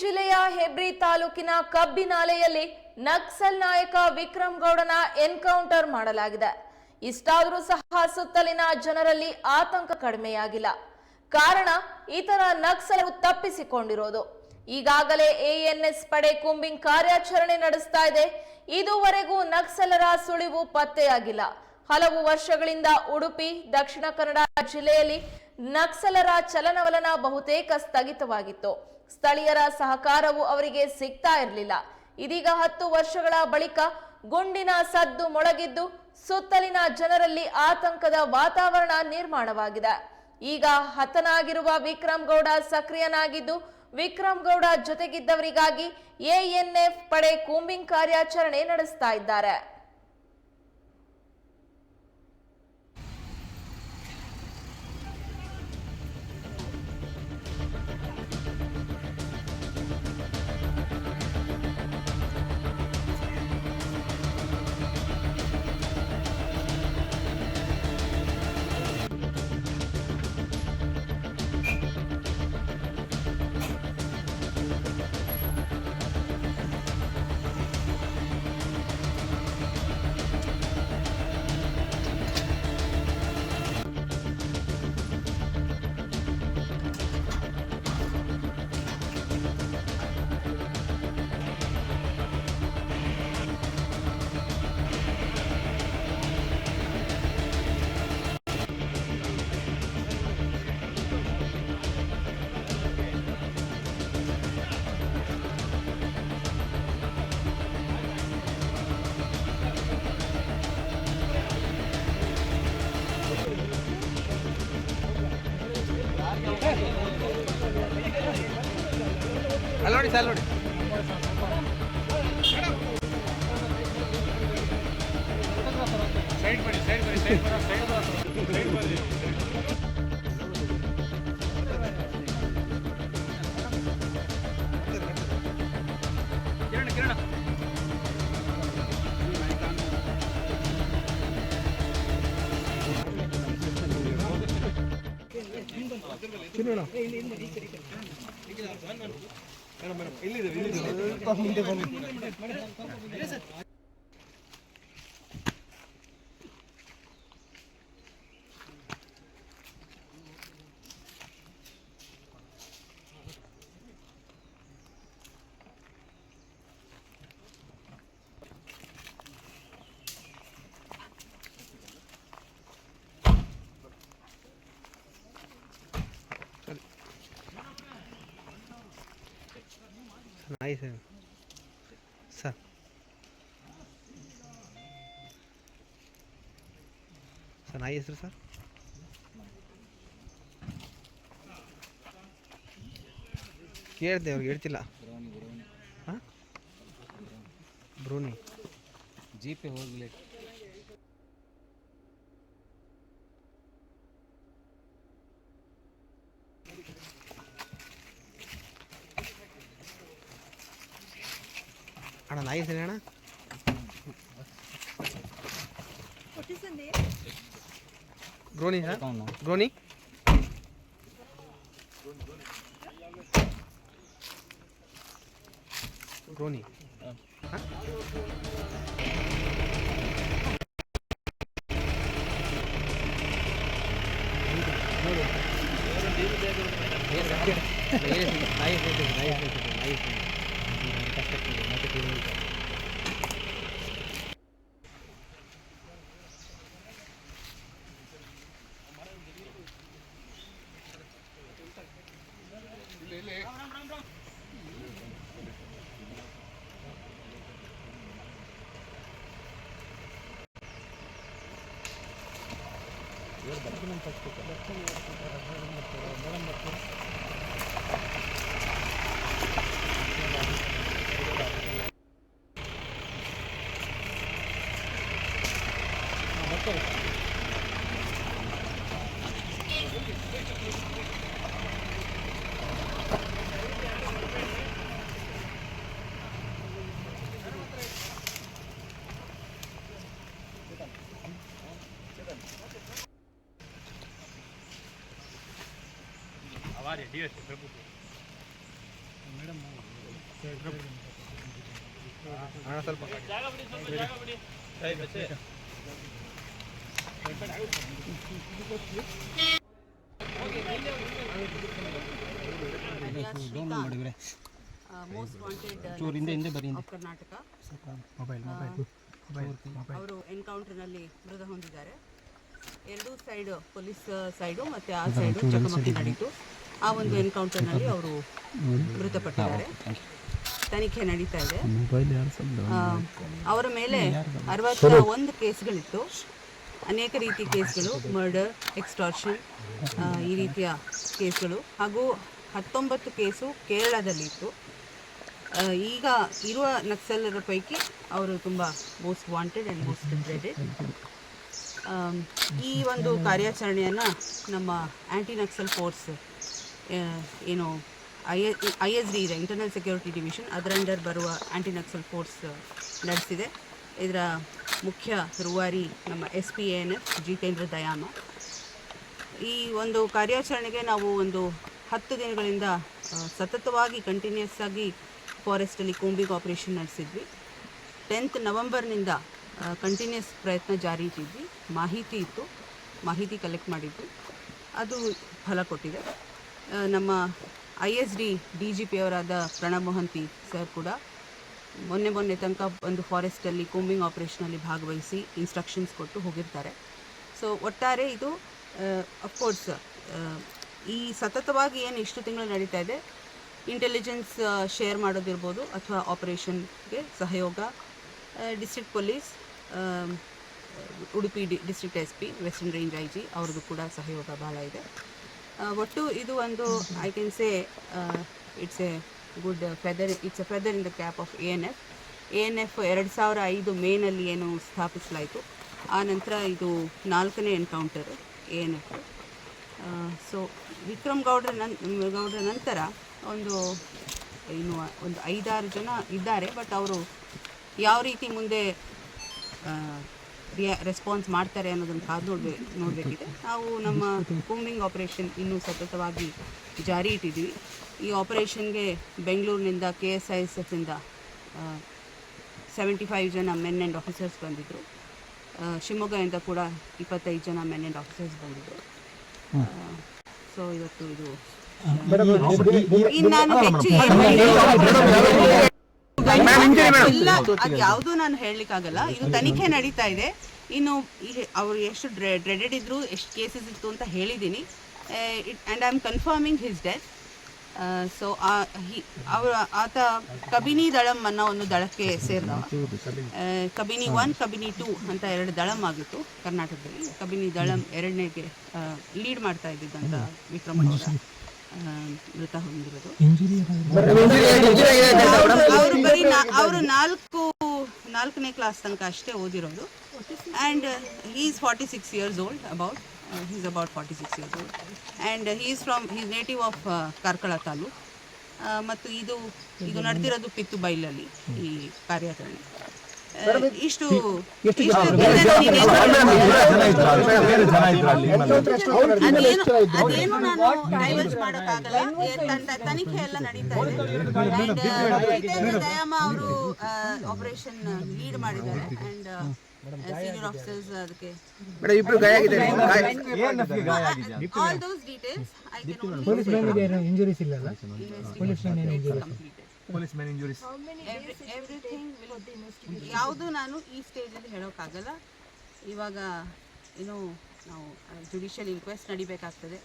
ಜಿಲ್ಲೆಯ ಹೆಬ್ರಿ ತಾಲೂಕಿನ ಕಬ್ಬಿನಾಲೆಯಲ್ಲಿ ನಕ್ಸಲ್ ನಾಯಕ ವಿಕ್ರಮ್ ಗೌಡನ ಎನ್ಕೌಂಟರ್ ಮಾಡಲಾಗಿದೆ. ಇಷ್ಟಾದರೂ ಸಹ ಸುತ್ತಲಿನ ಜನರಲ್ಲಿ ಆತಂಕ ಕಡಿಮೆಯಾಗಿಲ್ಲ. ಕಾರಣ ಈತನ ನಕ್ಸಲರು ತಪ್ಪಿಸಿಕೊಂಡಿರೋದು. ಈಗಾಗಲೇ ಎಎನ್ಎಸ್ ಪಡೆ ಕುಂಬಿಂಗ್ ಕಾರ್ಯಾಚರಣೆ ನಡೆಸ್ತಾ ಇದೆ. ಇದುವರೆಗೂ ನಕ್ಸಲರ ಸುಳಿವು ಪತ್ತೆಯಾಗಿಲ್ಲ. ಹಲವು ವರ್ಷಗಳಿಂದ ಉಡುಪಿ, ದಕ್ಷಿಣ ಕನ್ನಡ ಜಿಲ್ಲೆಯಲ್ಲಿ ನಕ್ಸಲರ ಚಲನವಲನ ಬಹುತೇಕ ಸ್ಥಗಿತವಾಗಿತ್ತು. ಸ್ಥಳೀಯರ ಸಹಕಾರವು ಅವರಿಗೆ ಸಿಗ್ತಾ ಇರಲಿಲ್ಲ. ಇದೀಗ ಹತ್ತು ವರ್ಷಗಳ ಬಳಿಕ ಗುಂಡಿನ ಸದ್ದು ಮೊಳಗಿದ್ದು ಸುತ್ತಲಿನ ಜನರಲ್ಲಿ ಆತಂಕದ ವಾತಾವರಣ ನಿರ್ಮಾಣವಾಗಿದೆ. ಈಗ ಹತನಾಗಿರುವ ವಿಕ್ರಮ್ ಗೌಡ ಸಕ್ರಿಯನಾಗಿದ್ದು, ವಿಕ್ರಮ್ ಗೌಡ ಜೊತೆಗಿದ್ದವರಿಗಾಗಿ ಎಎನ್ಎಫ್ ಪಡೆ ಕೂಂಬಿಂಗ್ ಕಾರ್ಯಾಚರಣೆ ನಡೆಸ್ತಾ ಇದ್ದಾರೆ. ಸೈಡ್ ಬನ್ನಿ ಸೈಡ್ ಬನ್ನಿ ಸೈಡ್ ಬರೋ ಸೈಡ್ ಬರೋ ಸೈಡ್ ಬನ್ನಿ ಕಿರಣ ಕಿರಣ ನಾಯಿ ಸರ್ ಸರ್ ಸರ್ ನಾಯಿ ಹೆಸರು ಸರ್ ಕೇಳಿದೆ ಅವ್ರಿಗೆ ಹೇಳ್ತಿಲ್ಲ. ಹಾಂ? ಬ್ರೂನಿ అక్కడ నాగేసేనా గ్రోని గ్రోని గ్రోని నైస్ నైస్ నైస్ నైస్ てるみたいな。ಬರ್ತೀನಿ ಅಂತ ಹಚ್ಬೇಕು ಬರ್ತೀನಿ ಬರ್ತೀನಿ ಮೇಡಮ್ ಬರ್ತೀನಿ ¡Vale, tío, se preocupe! ¡Mira, mamá! ¡Se preocupe! ¡Ah, hasta el pacaño! ¡Ya, Gabriel! ¡Ya, Gabriel! ¡Ya, Gabriel! ¡Ya, Gabriel! ಬರೀ ಆಫ್ ಕರ್ನಾಟಕ ಅವರು ಎನ್ಕೌಂಟರ್ನಲ್ಲಿ ಮೃತ ಹೊಂದಿದ್ದಾರೆ. ಎರಡೂ ಸೈಡ್ ಪೊಲೀಸ್ ಸೈಡು ಮತ್ತೆ ಆ ಸೈಡು ಚಕಮಕಿ ನಡೀತು. ಆ ಒಂದು ಎನ್ಕೌಂಟರ್ನಲ್ಲಿ ಅವರು ಮೃತಪಟ್ಟಿದ್ದಾರೆ. ತನಿಖೆ ನಡೀತಾ ಇದೆ. ಅವರ ಮೇಲೆ ಅರವತ್ತ ಒಂದು ಕೇಸ್ಗಳಿತ್ತು. ಅನೇಕ ರೀತಿ ಕೇಸ್ಗಳು, ಮರ್ಡರ್, ಎಕ್ಸ್ಟಾರ್ಷನ್ ಈ ರೀತಿಯ ಕೇಸ್ಗಳು. ಹಾಗೂ ಹತ್ತೊಂಬತ್ತು ಕೇಸು ಕೇರಳದಲ್ಲಿತ್ತು. ಈಗ ಇರುವ ನಕ್ಸಲರ ಪೈಕಿ ಅವರು ತುಂಬ most wanted and most dreaded ಈ ಒಂದು ಕಾರ್ಯಾಚರಣೆಯನ್ನು ನಮ್ಮ ಆ್ಯಂಟಿ ನಕ್ಸಲ್ ಫೋರ್ಸ್ ಏನು, ಐ ಐ ಎಸ್ ಡಿ ಇದೆ, ಇಂಟರ್ನಲ್ ಸೆಕ್ಯೂರಿಟಿ ಡಿವಿಷನ್. ಅದರ ಅಂಡರ್ ಬರುವ ಆ್ಯಂಟಿ ನಕ್ಸಲ್ ಫೋರ್ಸ್ ನಡೆಸಿದೆ. ಇದರ ಮುಖ್ಯ ರೂವಾರಿ ನಮ್ಮ S P N F Jitendra Dayama. ಈ ಒಂದು ಕಾರ್ಯಾಚರಣೆಗೆ ನಾವು ಒಂದು ಹತ್ತು ದಿನಗಳಿಂದ ಸತತವಾಗಿ ಕಂಟಿನ್ಯೂಸ್ ಆಗಿ ಫಾರೆಸ್ಟಲ್ಲಿ ಕೂಂಬಿಂಗ್ ಆಪರೇಷನ್ ನಡೆಸಿದ್ವಿ. ಟೆಂತ್ ನವಂಬರ್ನಿಂದ ಕಂಟಿನ್ಯೂಸ್ ಪ್ರಯತ್ನ ಜಾರಿ ಇಟ್ಟಿದ್ವಿ ಮಾಹಿತಿ ಇತ್ತು. ಮಾಹಿತಿ ಕಲೆಕ್ಟ್ ಮಾಡಿದ್ವಿ. ಅದು ಫಲ ಕೊಟ್ಟಿದೆ. ನಮ್ಮ I S D D G P ಅವರಾದ Pranab Mohanty sir ಕೂಡ ಮೊನ್ನೆ ಮೊನ್ನೆ ತನಕ ಒಂದು ಫಾರೆಸ್ಟಲ್ಲಿ ಕೂಂಬಿಂಗ್ ಆಪ್ರೇಷನಲ್ಲಿ ಭಾಗವಹಿಸಿ ಇನ್ಸ್ಟ್ರಕ್ಷನ್ಸ್ ಕೊಟ್ಟು ಹೋಗಿರ್ತಾರೆ. ಸೊ ಒಟ್ಟಾರೆ ಇದು ಅಫ್ಕೋರ್ಸ್ ಈ ಸತತವಾಗಿ ಏನು ಇಷ್ಟು ತಿಂಗಳು ನಡೀತಾ ಇದೆ ಇಂಟೆಲಿಜೆನ್ಸ್ ಶೇರ್ ಮಾಡೋದಿರ್ಬೋದು ಅಥವಾ ಆಪರೇಷನ್ಗೆ ಸಹಯೋಗ district police Udupi D district S P western range I G ಅವ್ರದ್ದು ಕೂಡ ಸಹಯೋಗ ಭಾಳ ಇದೆ. ಒಟ್ಟು ಇದು ಒಂದು I can say it's a good feather it's a feather in the cap of A N F A N F ಎರಡು ಸಾವಿರ ಐದು ಮೇನಲ್ಲಿ ಏನು ಸ್ಥಾಪಿಸಲಾಯಿತು. ಆ ನಂತರ ಇದು ನಾಲ್ಕನೇ encounter A N F so Vikram ಗೌಡ್ರ ನನ್, ಗೌಡ್ರ ನಂತರ ಒಂದು, ಏನು, ಒಂದು ಐದಾರು ಜನ ಇದ್ದಾರೆ ಬಟ್ ಅವರು ಯಾವ ರೀತಿ ಮುಂದೆ ರಿಯಾ ರೆಸ್ಪಾನ್ಸ್ ಮಾಡ್ತಾರೆ ಅನ್ನೋದನ್ನು ಕಾದು ನೋಡ್ಬೇ, ನೋಡಬೇಕಿದೆ. ನಾವು ನಮ್ಮ ಕೂಂಬಿಂಗ್ ಆಪರೇಷನ್ ಇನ್ನೂ ಸತತವಾಗಿ ಜಾರಿ ಇಟ್ಟಿದ್ದೀವಿ. ಈ ಆಪರೇಷನ್ಗೆ ಬೆಂಗಳೂರಿನಿಂದ ಕೆ ಎಸ್ ಐ ಎಸ್ ಎಫಿಂದ ಸೆವೆಂಟಿ ಫೈವ್ ಜನ ಮೆನ್ ಆ್ಯಂಡ್ ಆಫೀಸರ್ಸ್ ಬಂದಿದ್ದರು ಶಿವಮೊಗ್ಗದಿಂದ ಕೂಡ ಇಪ್ಪತ್ತೈದು ಜನ ಮೆನ್ ಆ್ಯಂಡ್ ಆಫೀಸರ್ಸ್ ಬಂದಿದ್ದರು ಸೊ ಇವತ್ತು ಇದು ಇನ್ನು ನಾನು ಹೆಚ್ಚು ಏನು ಇಲ್ಲ ಅದು ಯಾವುದೂ ನಾನು ಹೇಳಲಿಕ್ಕಾಗಲ್ಲ ಇದು ತನಿಖೆ ನಡೀತಾ ಇದೆ ಇನ್ನು ಅವರು ಎಷ್ಟು ಡ್ರೆಡೆಡ್ ಇದ್ರು ಎಷ್ಟು ಕೇಸಸ್ ಇತ್ತು ಅಂತ ಹೇಳಿದ್ದೀನಿ and I am confirming his death so ಅವರ ಆತ ಕಬಿನಿ ದಳಂ ಅನ್ನೋ ಒಂದು ದಳಕ್ಕೆ ಸೇರಿದವ. ಕಬಿನಿ ಒನ್ ಕಬಿನಿ ಟೂ ಅಂತ ಎರಡು ದಳಂ ಆಗಿತ್ತು ಕರ್ನಾಟಕದಲ್ಲಿ. ಕಬಿನಿ ದಳಂ ಎರಡನೇಗೆ ಲೀಡ್ ಮಾಡ್ತಾ ಇದ್ದಿದ್ದಂತ ವಿಕ್ರಮ ಆ, ಮೃತ ಹೊಂದಿರೋದು. ಅವರು ಬರೀ ಅವರು ನಾಲ್ಕು ನಾಲ್ಕನೇ ಕ್ಲಾಸ್ ತನಕ ಅಷ್ಟೇ ಓದಿರೋದು. And he is forty six years old about he's about forty six years old he is is from native native of Karkala taluk ಆ, ಮತ್ತು ಇದು ಇದು ನಡೆದಿರೋದು ಪಿತ್ತು ಬೈಲಲ್ಲಿ ಈ ಕಾರ್ಯಾಚರಣೆ. ಆ, ಇಷ್ಟು ಇಷ್ಟು ಅದೇನು ಅದೇನು ನಾನು ಡೈವರ್ಸ್ ಮಾಡೋಕ್ಕಾಗಲ್ಲ. ಏ, ತನ್- ತನಿಖೆ ಎಲ್ಲ ನಡೀತಾ ಇದೆ. And, ಆ, ಜಿತೇಂದ್ರ ದಯಾಮ ಅವರು ಆಪರೇಷನ್ ಲೀಡ್ ಮಾಡಿದ್ದಾರೆ. ಅಂಡ್ ಸೀನಿಯರ್ ಆಫೀಸರ್ಸ್ ಅದಕ್ಕೆ. All those details I can injuries ಇಲ್ಲಲ್ಲ? ಯಾವುದು ನಾನು ಈ ಸ್ಟೇಜಲ್ಲಿ ಹೇಳೋಕ್ಕಾಗಲ್ಲ. ಇವಾಗ ಏನು ನಾವು ಜುಡಿಷಿಯಲ್ ಇನ್ಕ್ವೆಸ್ಟ್ ನಡಿಬೇಕಾಗ್ತದೆ.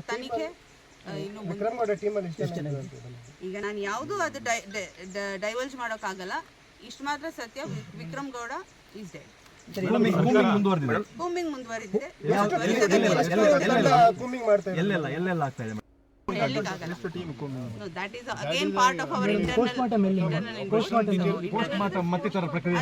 ತನಿಖೆ ಆ, ಇನ್ನು ಮುಂದೆ- ಈಗ ನಾನು ಯಾವುದು ಅದು ಡೈವರ್ಜ್ ಮಾಡೋಕ್ಕಾಗಲ್ಲ. ಇಷ್ಟು ಮಾತ್ರ ಸತ್ಯ. Vikram Gowda is dead combing ಮುಂದುವರಿದಿದೆ. ಎಲ್ಲೆಲ್ಲ ಎಲ್ಲೆಲ್ಲ ಆಗ್ತಾ ಇದೆ ಇಂಟರ್ನಲ್ ಮತ್ತಿತರ ಪ್ರಕ್ರಿಯೆ